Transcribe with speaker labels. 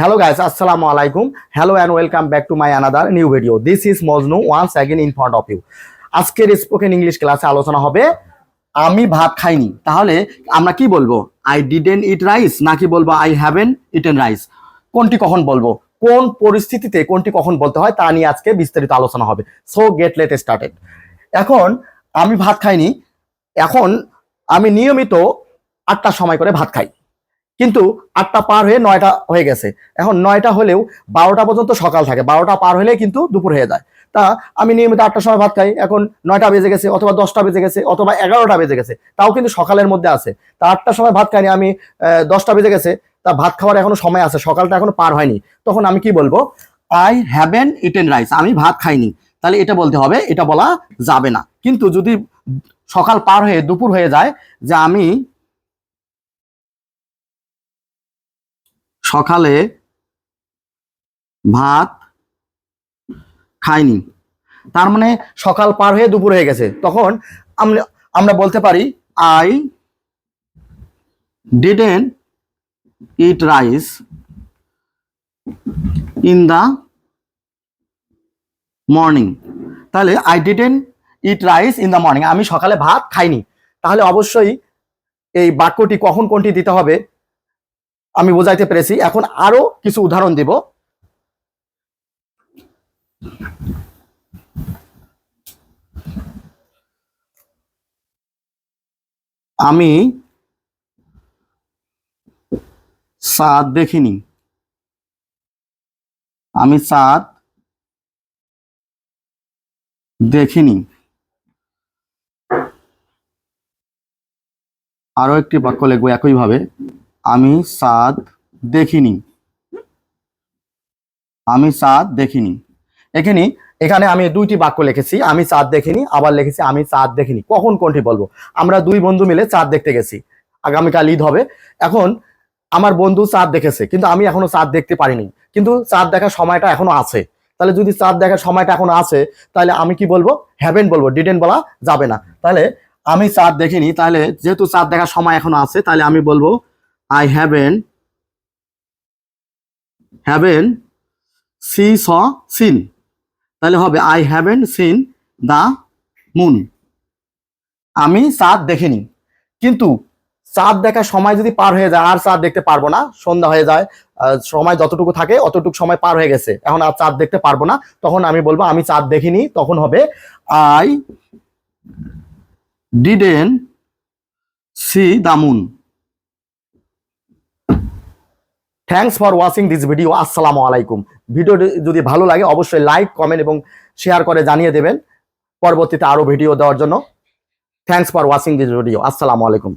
Speaker 1: Hello guys, Assalamu alaikum. Hello and welcome back to my another new video. This is Mojnu once again in front of you আজকের spoken English ক্লাসে আলোচনা হবে আমি ভাত খাইনি। তাহলে আমরা কি বলব? আই ডিডেন্ট ইট রাইস নাকি বলব আই হ্যাভেন ইটেন রাইস কোনটি কখন বলব? কোন পরিস্থিতিতে কোনটি কখন বলতে হয় তা নিয়ে আজকে বিস্তারিত আলোচনা হবে। সো গেট লেট স্টার্টেড এখন আমি ভাত খাইনি এখন আমি নিয়মিত আটটার সময় করে ভাত খাই। কিন্তু আটটা পার হয়ে নয়টা হয়ে গেছে। এখন নয়টা হলেও বারোটা পর্যন্ত সকাল থাকে। বারোটা পার হলে কিন্তু দুপুর হয়ে যায়। তা আমি নিয়মিত আটটার সময় ভাত খাই। এখন নয়টা বেজে গেছে অথবা দশটা বেজে গেছে অথবা এগারোটা বেজে গেছে। তাও কিন্তু সকালের মধ্যে আছে। তা আটটার সময় ভাত খাইনি আমি দশটা বেজে গেছে। তা ভাত খাওয়ার এখনও সময় আছে। সকালটা এখনও পার হয়নি। তখন আমি কি বলব? আই হ্যাভেন ইটেন রাইস আমি ভাত খাইনি। তাহলে এটা বলতে হবে, এটা বলা যাবে না। কিন্তু যদি সকাল পার হয়ে দুপুর হয়ে যায় যে আমি সকালে ভাত খাইনি। তার মানে সকাল পার হয়ে দুপুর হয়ে গেছে। তখন আমরা বলতে পারি I didn't eat rice in the morning তাহলে I didn't eat rice in the morning আমি সকালে ভাত খাইনি। তাহলে অবশ্যই এই বাক্যটি কখন কোনটি দিতে হবে? আমি বোঝাইতে পেরেছি। এখন আরও কিছু উদাহরণ দিব। আমি চাঁদ দেখিনি। আমি চাঁদ দেখিনি। আরও একটি বাক্য লিখব একইভাবে। আমি চাঁদ দেখিনি। আমি চাঁদ দেখিনি। এখানে এখানে আমি দুইটি বাক্য লিখেছি, আমি চাঁদ দেখিনি, আবার লিখেছি আমি চাঁদ দেখিনি। কখন কোনটি বলব? আমরা দুই বন্ধু মিলে চাঁদ দেখতে গেছি। আগামীকাল ঈদ হবে। এখন আমার বন্ধু চাঁদ দেখেছে, কিন্তু আমি এখনও চাঁদ দেখতে পারিনি। কিন্তু চাঁদ দেখার সময়টা এখনও আছে। তাহলে যদি চাঁদ দেখার সময়টা এখনও আছে, তাহলে আমি কি বলব? হ্যাভেন বলব, ডিডেন বলা যাবে না। তাহলে আমি চাঁদ দেখিনি, তাহলে যেহেতু চাঁদ দেখার সময় এখনও আছে, তাহলে আমি বলব আই হ্যাভেন হ্যাভেন সি স সিন তাহলে হবে I haven't seen the moon আমি চাঁদ দেখিনি। কিন্তু চাঁদ দেখার সময় যদি পার হয়ে যায়, আর চাঁদ দেখতে পারব না। সন্ধ্যা হয়ে যায় সময় যতটুকু থাকে, অতটুকু সময় পার হয়ে গেছে। এখন আর চাঁদ দেখতে পারব না। তখন আমি বলব, আমি চাঁদ দেখিনি। তখন হবে I didn't see the moon thanks for watching this video আসসালামু আলাইকুম ভিডিও যদি ভালো লাগে, অবশ্যই লাইক কমেন্ট এবং শেয়ার করে জানিয়ে দেবেন। পরবর্তীতে আরও ভিডিও দেওয়ার জন্য। Thanks for watching this video আসসালামু আলাইকুম